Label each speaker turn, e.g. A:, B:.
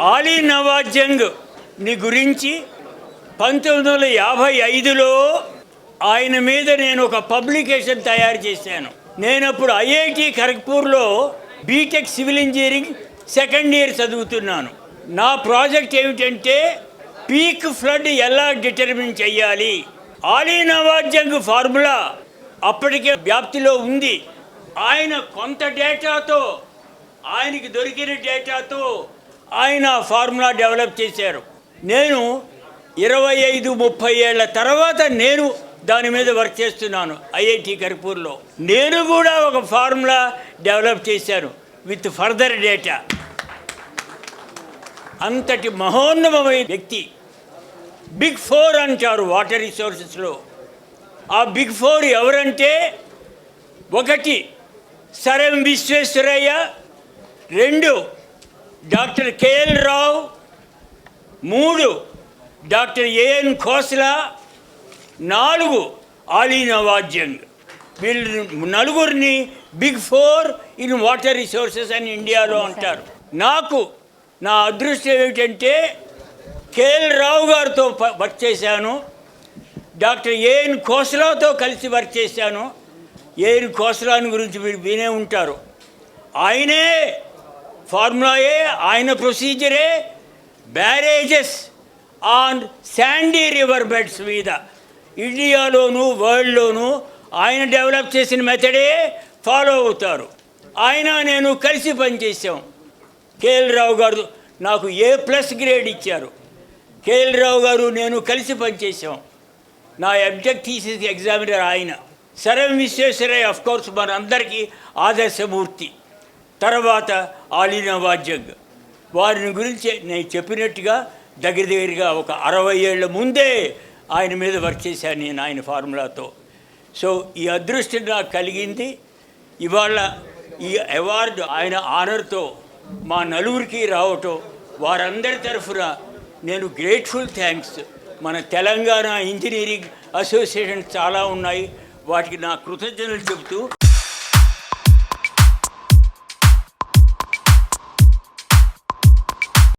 A: ఆలీ నవాజంగ్ని గురించి పంతొమ్మిది వందల యాభై ఐదులో ఆయన మీద నేను ఒక పబ్లికేషన్ తయారు చేశాను. నేను అప్పుడు IIT ఖరగ్పూర్లో B Tech civil engineering second year చదువుతున్నాను. నా ప్రాజెక్ట్ ఏమిటంటే పీక్ ఫ్లడ్ ఎలా డిటర్మిన్ చేయాలి ఆలీ నవాజంగ్ ఫార్ములా అప్పటికే వ్యాప్తిలో ఉంది. ఆయన కొంత డేటాతో ఆయనకి దొరికిన డేటాతో ఆయన ఫార్ములా డెవలప్ చేశారు. నేను ఇరవై ఐదు ముప్పై ఏళ్ళ తర్వాత నేను దాని మీద వర్క్ చేస్తున్నాను ఐఐటి కర్పూర్లో. నేను కూడా ఒక ఫార్ములా డెవలప్ చేశాను విత్ ఫర్దర్ డేటా. అంతటి మహోన్నతమైన వ్యక్తి. బిగ్ ఫోర్ అంటారు వాటర్ రిసోర్సెస్లో. ఆ బిగ్ ఫోర్ ఎవరంటే ఒకటి సరం విశ్వేశ్వరయ్య రెండు డాక్టర్ కేఎల్ రావు మూడు డాక్టర్ ఏఎన్ ఖోస్లా నాలుగు ఆలీ నవాజ్యంగ్ వీళ్ళు నలుగురిని big four in water resources అని ఇండియాలో అంటారు. నాకు నా అదృష్టం ఏమిటంటే కేఎల్ రావు గారితో వర్క్ చేశాను. డాక్టర్ ఏఎన్ ఖోస్లాతో కలిసి వర్క్ చేశాను. ఏఎన్ ఖోస్లాని గురించి మీరు వినే ఉంటారు. ఆయనే ఫార్ములాయే ఆయన ప్రొసీజరే barrages on sandy river beds మీద. ఇండియాలోను వరల్డ్లోను ఆయన డెవలప్ చేసిన మెథడే ఫాలో అవుతారు. ఆయన నేను కలిసి పనిచేసాం కేఎల్ రావు గారు నాకు ఏ ప్లస్ గ్రేడ్ ఇచ్చారు. కేఎల్ రావు గారు నేను కలిసి పనిచేసాం నా అబ్జెక్ట్ థీసిస్ ఎగ్జామినర్ ఆయన. సరం విశ్వేశ్వరయ్య అఫ్ కోర్స్ మనందరికీ ఆదర్శమూర్తి. తర్వాత ఆలీనా వాజ్యగ్ వారిని గురించి నేను చెప్పినట్టుగా దగ్గర దగ్గరగా ఒక అరవై ఏళ్ళ ముందే ఆయన మీద వర్క్ చేశాను నేను ఆయన ఫార్ములాతో. సో ఈ అదృష్టం నాకు కలిగింది. ఇవాళ ఈ అవార్డు ఆయన ఆనర్తో మా నలుగురికి రావటం వారందరి తరఫున నేను గ్రేట్ఫుల్ థ్యాంక్స్. మన తెలంగాణ ఇంజనీరింగ్ అసోసియేషన్ చాలా ఉన్నాయి. వాటికి నా కృతజ్ఞతలు చెబుతూ